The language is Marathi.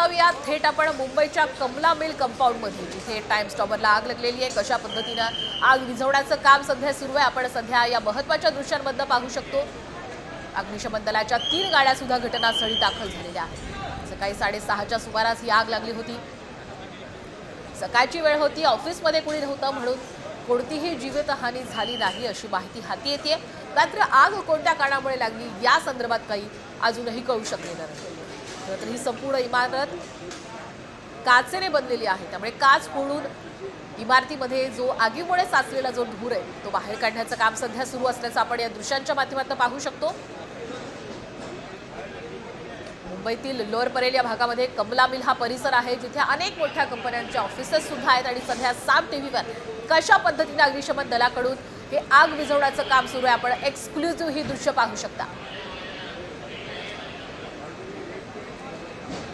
जाऊया थेट आपण मुंबईच्या कमला मिल कंपाऊंडमध्ये जिथे टाइम्स टॉवरला आग लागलेली आहे कशा पद्धतीनं आग विझवण्याचं काम सध्या सुरू आहे आपण सध्या या महत्त्वाच्या दृश्यांमधनं पाहू शकतो. अग्निशमन दलाच्या तीन गाड्या सुद्धा घटनास्थळी दाखल झालेल्या आहेत. सकाळी साडेसहाच्या सुमारास ही आग लागली होती. सकाळची वेळ होती ऑफिसमध्ये कुणी नव्हतं म्हणून कोणतीही जीवितहानी झाली नाही अशी माहिती हाती येते. मात्र आग कोणत्या कारणामुळे लागली या संदर्भात काही अजूनही कळू शकलेलं नाही. तर ही संपूर्ण इमारत काचेने बनलेली आहे. त्यामुळे काच फोडून इमारतीमध्ये जो आगीमुळे साचलेला जो धूर आहे तो बाहेर काढण्याचं काम सध्या सुरू असल्याचं आपण या दृश्यांच्या माध्यमातून पाहू शकतो. मुंबईतील लोअर परेल या भागामध्ये कमला मिल हा परिसर आहे जिथे अनेक मोठ्या कंपन्यांचे ऑफिसेस सुद्धा आहेत आणि सध्या साम टीव्हीवर कशा पद्धतीने अग्निशमन दलाकडून हे आग विझवण्याचं काम सुरू आहे आपण एक्सक्लुझिव्ह ही दृश्य पाहू शकता.